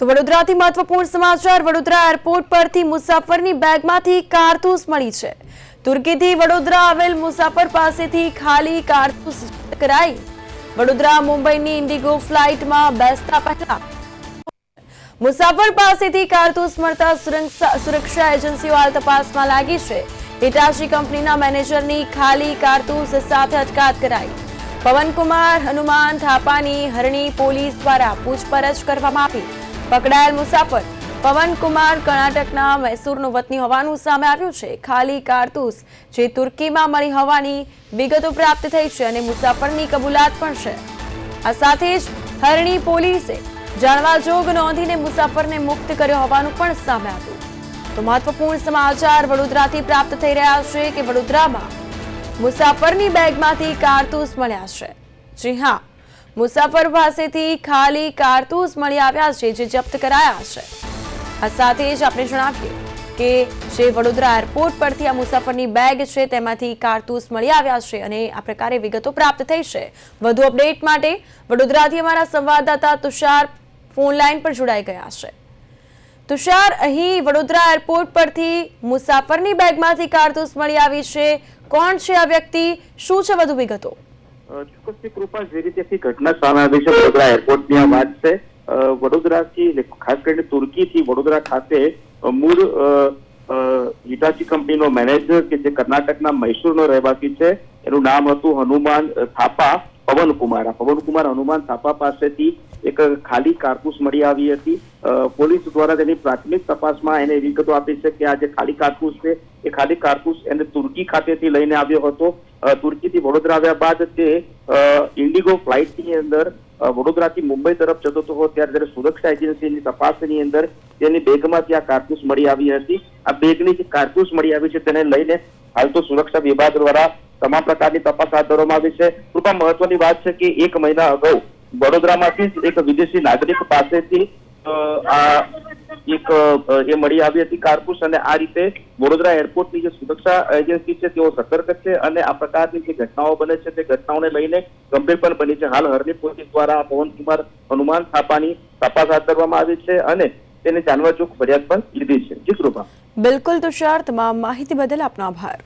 તો વડોદરાથી મહત્વપૂર્ણ સમાચાર, વડોદરા એરપોર્ટ પરથી મુસાફરની બેગમાંથી કારતૂસ મળી છે. તુર્કીથી વડોદરા આવેલ મુસાફર પાસેથી ખાલી કારતૂસ કરાઈ. વડોદરા, મુંબઈની ઇન્ડિગો ફ્લાઇટમાં બેસતા પહેલા મુસાફર પાસેથી કારતૂસ મળતા સુરક્ષા એજન્સીઓ હાલ તપાસમાં લાગી છે. હિટાચી કંપનીના મેનેજરની ખાલી કારતૂસ સાથે અટકાત કરાઈ. પવનકુમાર, હનુમાન થાપાની હરણી પોલીસ દ્વારા પૂછપરછ કરવામાં આવી. પકડાયેલ મુસાફર પવનકુમાર કર્ણાટકના મૈસૂરનો વતની હોવાનું સામે આવ્યું છે. ખાલી કારતૂસ જે તુર્કીમાં મળી હોવાની વિગતો પ્રાપ્ત થઈ છે અને મુસાફરની કબૂલાત પણ છે. આ સાથે જ હરણી પોલીસે જાણવા જોગ નોંધીને મુસાફરને મુક્ત કર્યો હોવાનું પણ સામે આવ્યું. તો મહત્વપૂર્ણ સમાચાર વડોદરાથી પ્રાપ્ત થઈ રહ્યા છે કે વડોદરામાં મુસાફરની બેગમાંથી કારતૂસ મળ્યા છે. જી હા મુસાફર પાસેથી ખાલી કારતૂસ મળી આવ્યા છે, જે જપ્ત કરાયા છે. આ સાથે જ આપણે જણાવીએ કે જે વડોદરા એરપોર્ટ પરથી આ મુસાફરની બેગ છે, તેમાંથી કારતૂસ મળી આવ્યા છે અને આ પ્રકારે વિગતો પ્રાપ્ત થઈ છે. વધુ અપડેટ માટે વડોદરાથી અમારા સંવાદદાતા તુષાર ફોન લાઈન પર જોડાઈ ગયા છે. તુષાર, અહીં વડોદરા એરપોર્ટ પરથી મુસાફરની બેગમાંથી કારતૂસ મળી આવી છે. કોણ છે આ વ્યક્તિ? શું છે વધુ વિગતો? અ, ચોક્કસથી કૃપા જે રીતે ઘટના સામે આવી છે વડોદરા એરપોર્ટની આ વાત છે. વડોદરાથી ખાસ કરીને તુર્કીથી વડોદરા ખાતે મૂળ હિટાચી કંપનીનો મેનેજર કે જે કર્ણાટકના મૈસૂરનો રહેવાસી છે એનું નામ હતું હનુમાન થાપા પવનકુમાર. પવનકુમાર હનુમાન થાપા પાસેથી એક ખાલી કારતૂસ મળી આવી હતી. પોલીસ દ્વારા તેની પ્રાથમિક તપાસમાં એને વિગતો આપી છે કે આ જે ખાલી કારતૂસ છે, એ ખાલી કારતૂસ એને તુર્કી ખાતેથી લઈને આવ્યો હતો. તુર્કીથી વડોદરા આવ્યા બાદ તે ઇન્ડિગો ફ્લાઇટની અંદર વડોદરાથી મુંબઈ તરફ જતો હતો. ત્યારે જ્યારે સુરક્ષા એજન્સીની તપાસની અંદર તેની બેગમાંથી આ કારતૂસ મળી આવી હતી. આ બેગની જે કારતૂસ મળી આવી છે તેને લઈને હાલ તો સુરક્ષા વિભાગ દ્વારા તમામ પ્રકારની તપાસ હાથ ધરવામાં આવી છે. કૃપા મહત્વની વાત છે કે એક મહિના અગાઉ વડોદરામાંથી એક વિદેશી નાગરિક પાસેથી એક એ મળી આવી હતી કારતૂસ અને આ રીતે વડોદરા એરપોર્ટની જે સુરક્ષા એજન્સી છે તેઓ સતર્ક છે અને આ પ્રકારની જે ઘટનાઓ બને છે તે ઘટનાઓને લઈને ગંભીર પણ બની છે. હાલ હરની પોલીસ દ્વારા પવનકુમાર હનુમાન થાપાની તપાસ હાથ ધરવામાં આવી છે અને તેને જાણવા ચોક ફરિયાદ પણ લીધી છે. જી બિલકુલ તુષાર, તમામ માહિતી બદલ આપનો આભાર.